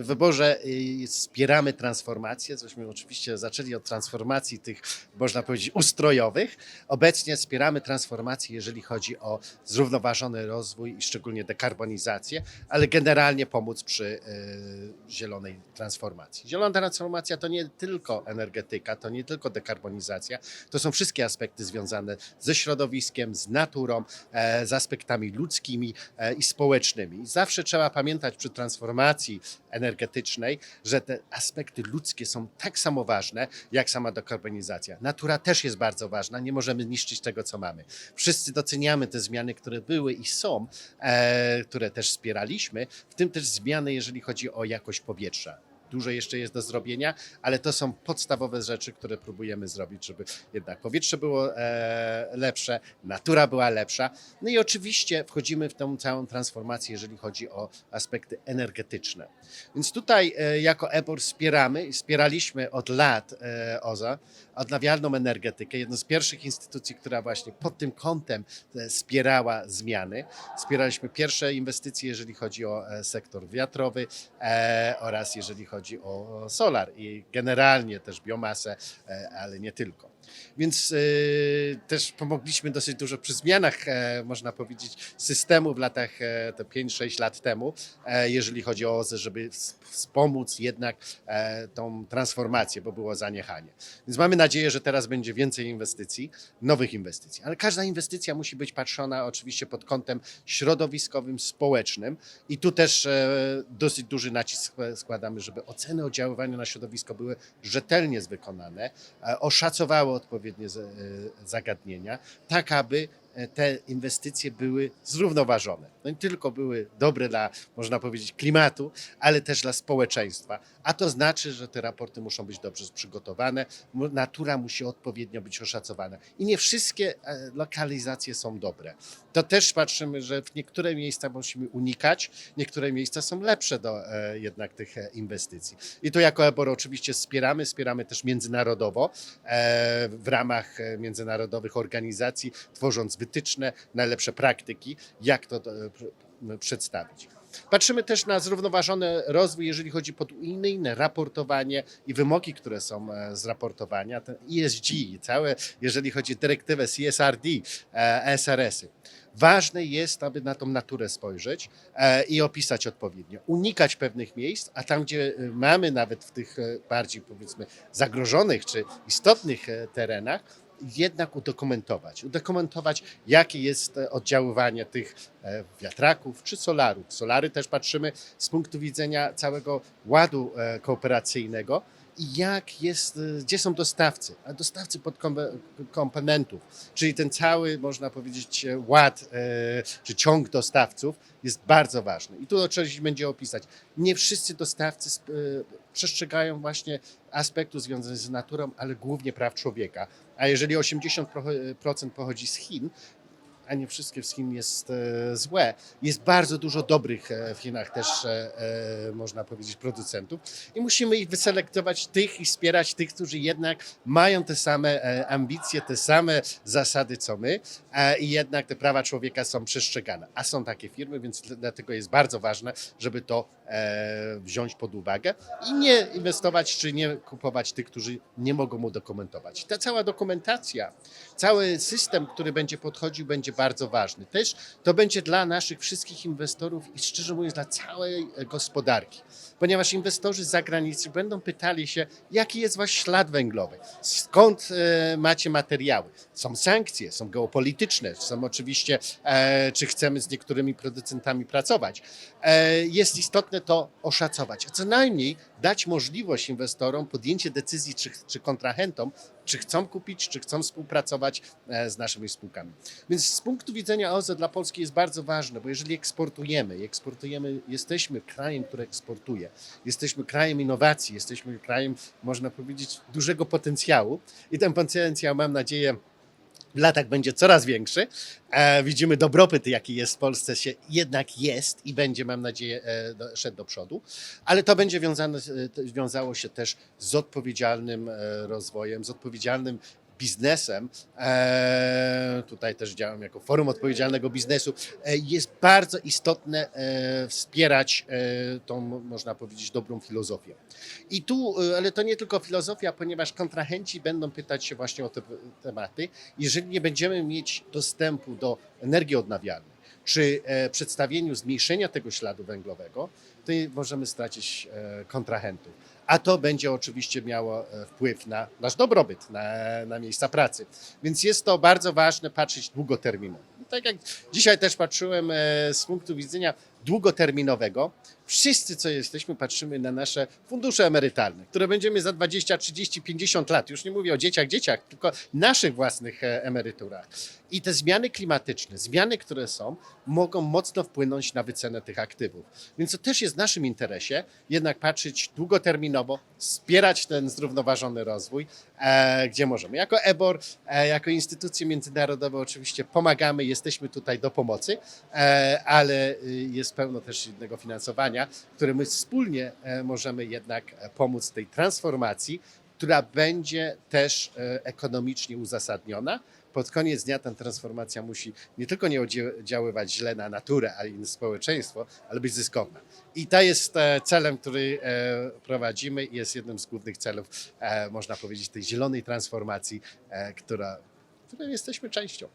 W wyborze y, wspieramy transformację, cośmy oczywiście zaczęli od transformacji tych, można powiedzieć, ustrojowych. Obecnie wspieramy transformację, jeżeli chodzi o zrównoważony rozwój i szczególnie dekarbonizację, ale generalnie pomóc przy y, zielonej transformacji. Zielona transformacja to nie tylko energetyka, to nie tylko dekarbonizacja, to są wszystkie aspekty związane ze środowiskiem, z naturą, e, z aspektami ludzkimi e, i społecznymi. Zawsze trzeba pamiętać przy transformacji energetycznej, że te aspekty ludzkie są tak samo ważne, jak sama dekarbonizacja. Natura też jest bardzo ważna, nie możemy niszczyć tego, co mamy. Wszyscy doceniamy te zmiany, które były i są, e, które też wspieraliśmy, w tym też zmiany, jeżeli chodzi o jakość powietrza. Dużo jeszcze jest do zrobienia, ale to są podstawowe rzeczy, które próbujemy zrobić, żeby jednak powietrze było e, lepsze, natura była lepsza. No i oczywiście wchodzimy w tą całą transformację, jeżeli chodzi o aspekty energetyczne. Więc tutaj e, jako EBOR wspieramy wspieraliśmy od lat e, OZA, odnawialną energetykę, jedną z pierwszych instytucji, która właśnie pod tym kątem e, wspierała zmiany. Wspieraliśmy pierwsze inwestycje, jeżeli chodzi o e, sektor wiatrowy e, oraz jeżeli chodzi o solar i generalnie też biomasę, e, ale nie tylko. Więc e, też pomogliśmy dosyć dużo przy zmianach, e, można powiedzieć, systemu w latach e, te 5-6 lat temu, e, jeżeli chodzi o OZE, żeby ws- wspomóc jednak e, tą transformację, bo było zaniechanie. Więc mamy nadzieję, że teraz będzie więcej inwestycji, nowych inwestycji. Ale każda inwestycja musi być patrzona oczywiście pod kątem środowiskowym, społecznym i tu też e, dosyć duży nacisk składamy, żeby oceny oddziaływania na środowisko były rzetelnie wykonane, e, oszacowały odpowiednie e, zagadnienia, tak aby te inwestycje były zrównoważone. No nie tylko były dobre dla, można powiedzieć, klimatu, ale też dla społeczeństwa. A to znaczy, że te raporty muszą być dobrze przygotowane, natura musi odpowiednio być oszacowana. I nie wszystkie e, lokalizacje są dobre. To też patrzymy, że w niektóre miejsca musimy unikać, niektóre miejsca są lepsze do e, jednak tych e, inwestycji. I to jako EBOR oczywiście wspieramy, wspieramy też międzynarodowo e, w ramach e, międzynarodowych organizacji, tworząc wytyczne, najlepsze praktyki, jak to e, pr- przedstawić. Patrzymy też na zrównoważony rozwój, jeżeli chodzi o unijne raportowanie i wymogi, które są e, z raportowania, ten ESG, całe, jeżeli chodzi o dyrektywę CSRD, e, SRS-y. Ważne jest, aby na tą naturę spojrzeć i opisać odpowiednio. Unikać pewnych miejsc, a tam, gdzie mamy nawet w tych bardziej powiedzmy zagrożonych czy istotnych terenach, jednak udokumentować. Udokumentować, jakie jest e, oddziaływanie tych e, wiatraków czy solarów. Solary też patrzymy z punktu widzenia całego ładu e, kooperacyjnego i jak jest, gdzie są dostawcy, a dostawcy podkomponentów, czyli ten cały, można powiedzieć, ład czy ciąg dostawców jest bardzo ważny. I tu oczywiście będzie opisać. Nie wszyscy dostawcy przestrzegają właśnie aspektu związanych z naturą, ale głównie praw człowieka. A jeżeli 80% pochodzi z Chin, a nie wszystkie z Chin jest e, złe. Jest bardzo dużo dobrych e, w Chinach też, e, można powiedzieć, producentów i musimy ich wyselektować tych i wspierać tych, którzy jednak mają te same ambicje, te same zasady co my i jednak te prawa człowieka są przestrzegane. A są takie firmy, więc dl- dlatego jest bardzo ważne, żeby to wziąć pod uwagę i nie inwestować czy nie kupować tych, którzy nie mogą mu dokumentować. Ta cała dokumentacja, cały system, który będzie podchodził, będzie bardzo ważny. Też to będzie dla naszych wszystkich inwestorów i szczerze mówiąc dla całej e, gospodarki, ponieważ inwestorzy z zagranicy będą pytali się, jaki jest wasz ślad węglowy, skąd e, macie materiały. Są sankcje, są geopolityczne, są oczywiście, e, czy chcemy z niektórymi producentami pracować. E, jest istotne to oszacować, a co najmniej dać możliwość inwestorom podjęcie decyzji, czy, czy kontrahentom, czy chcą kupić, czy chcą współpracować e, z naszymi spółkami. Więc z punktu widzenia OZE dla Polski jest bardzo ważne, bo jeżeli eksportujemy, eksportujemy, jesteśmy krajem, który eksportuje, jesteśmy krajem innowacji, jesteśmy krajem, można powiedzieć, dużego potencjału i ten potencjał, mam nadzieję, latach będzie coraz większy. E, widzimy dobrobyt, jaki jest w Polsce, się jednak jest i będzie, mam nadzieję, e, szedł do przodu, ale to będzie wiązane, e, wiązało się też z odpowiedzialnym rozwojem, z odpowiedzialnym biznesem, e, tutaj też działam jako Forum Odpowiedzialnego Biznesu, e, jest bardzo istotne e, wspierać tą, można powiedzieć, dobrą filozofię. I tu, ale to nie tylko filozofia, ponieważ kontrahenci będą pytać się właśnie o te tematy. Jeżeli nie będziemy mieć dostępu do energii odnawialnej, czy przedstawieniu zmniejszenia tego śladu węglowego, to możemy stracić e, kontrahentów. A to będzie oczywiście miało e, wpływ na nasz dobrobyt, na, na miejsca pracy. Więc jest to bardzo ważne patrzeć długoterminowo. Tak jak dzisiaj też patrzyłem e, z punktu widzenia długoterminowego, wszyscy, co jesteśmy, patrzymy na nasze fundusze emerytalne, które będziemy za 20, 30, 50 lat, już nie mówię o dzieciach, dzieciach, tylko naszych własnych emeryturach. I te zmiany klimatyczne, zmiany, które są, mogą mocno wpłynąć na wycenę tych aktywów. Więc to też jest w naszym interesie, jednak patrzeć długoterminowo, wspierać ten zrównoważony rozwój, e, gdzie możemy. Jako EBOR, e, jako instytucje międzynarodowe oczywiście pomagamy, jesteśmy tutaj do pomocy, e, ale y, jest pełno też innego finansowania, które my wspólnie e, możemy jednak e, pomóc tej transformacji, która będzie też e, ekonomicznie uzasadniona. Pod koniec dnia ta transformacja musi nie tylko nie oddziaływać źle na naturę, ale i na społeczeństwo, ale być zyskowna. I to jest e, celem, który e, prowadzimy i jest jednym z głównych celów, można powiedzieć, tej zielonej transformacji, która, której jesteśmy częścią.